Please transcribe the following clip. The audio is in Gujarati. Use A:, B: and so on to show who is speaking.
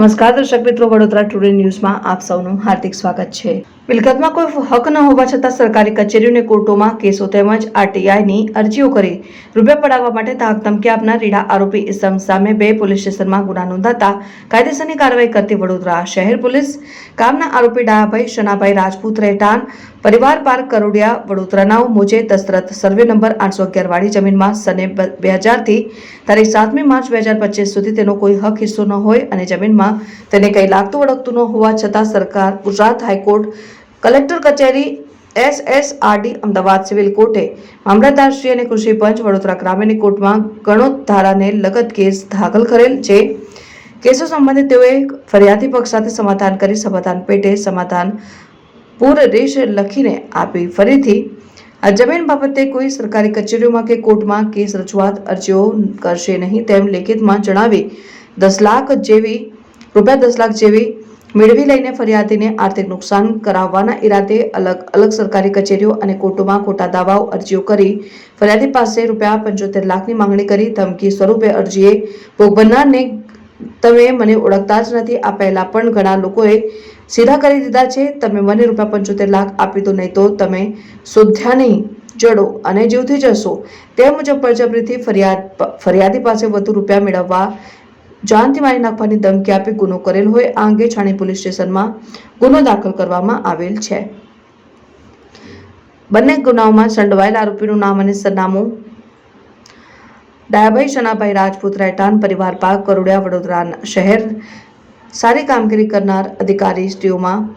A: નમસ્કાર દર્શક મિત્રો વડોદરા ટુડે ન્યૂઝમાં આપ સૌનું હાર્દિક સ્વાગત છે. મિલકતમાં કોઈ હક ન હોવા છતાં સરકારી કચેરીઓને કોર્ટોમાં કેસો તેમજ આરટીઆઈની અરજીઓ કરી રૂપિયા પડાવવા માટે તાક ધમકી આપનાર રીડા આરોપી ઇસમ સામે બે પોલીસ સ્ટેશનમાં ગુના નોંધાતા કાયદેસરની કાર્યવાહી કરતી વડોદરા શહેર પોલીસ કામના આરોપી ડાયાભાઈ શનાભાઈ રાજપૂત રહેઠાણ, પરિવાર પાર્ક કરોડિયા, વડોદરાના મોજે દશરથ સર્વે નંબર આઠસો અગિયાર વાળી જમીનમાં સને બે હજારથી તારીખ સાતમી માર્ચ બે હજાર પચીસ સુધી તેનો કોઈ હક હિસ્સો ન હોય અને જમીનમાં તેને કંઈ લાગતું વળગતું ન હોવા છતાં સરકાર ગુજરાત હાઈકોર્ટ કલેક્ટર કચેરી એસએસઆરડી અમદાવાદ સિવિલ કોર્ટે મામલતદારશ્રી અને કૃષિ પંચ વડોદરા ગ્રામીણ કોર્ટમાં ગણોત ધારાને લગત કેસ દાખલ કરેલ છે. કેસો સંબંધિત તેઓએ ફરિયાદી પક્ષ સાથે સમાધાન કરી સમાધાન પેટે સમાધાન પૂર રેશ લખીને આપી ફરીથી. આ જમીન બાબતે કોઈ સરકારી કચેરીઓમાં કે કોર્ટમાં કેસ રજૂઆત અરજીઓ કરશે નહીં તેમ લેખિતમાં જણાવી દસ લાખ જેવી, રૂપિયા દસ લાખ જેવી મેળવી લઈને ફરિયાદીને આર્થિક નુકસાન કરાવવાના ઈરાદે અલગ અલગ સરકારી કચેરીઓ અને કોર્ટોમાં ખોટા દાવાઓ અરજીઓ કરી ફરિયાદી પાસે રૂપિયા પંચોતેર લાખની માંગણી કરી ધમકી સ્વરૂપે અરજીએ ભોગ તમે મને ઓળખતા જ નથી, આ પહેલાં પણ ઘણા લોકોએ સીધા કરી દીધા છે, તમે મને રૂપિયા પંચોતેર લાખ આપી દો નહીં તો તમે શોધ્યા નહીં જડો અને જીવથી જશો. તે મુજબ બળજબરીથી ફરિયાદ ફરિયાદી પાસે વધુ રૂપિયા મેળવવા જાનથી મારી નાખવાની ધમકી આપી ગુનો કરેલ હોય, આ અંગે છાણી પોલીસ સ્ટેશનમાં ગુનો દાખલ કરવામાં આવેલ છે. બંને ગુનાઓમાં સંડવાયેલ આરોપીનું નામ અને સરનામું ડાયાભાઈ શનાભાઈ રાજપૂત રહેઠાણ, પરિવાર પાક કરોડિયા, વડોદરા શહેર. સારી કામગીરી કરનાર અધિકારી શ્રીઓમાં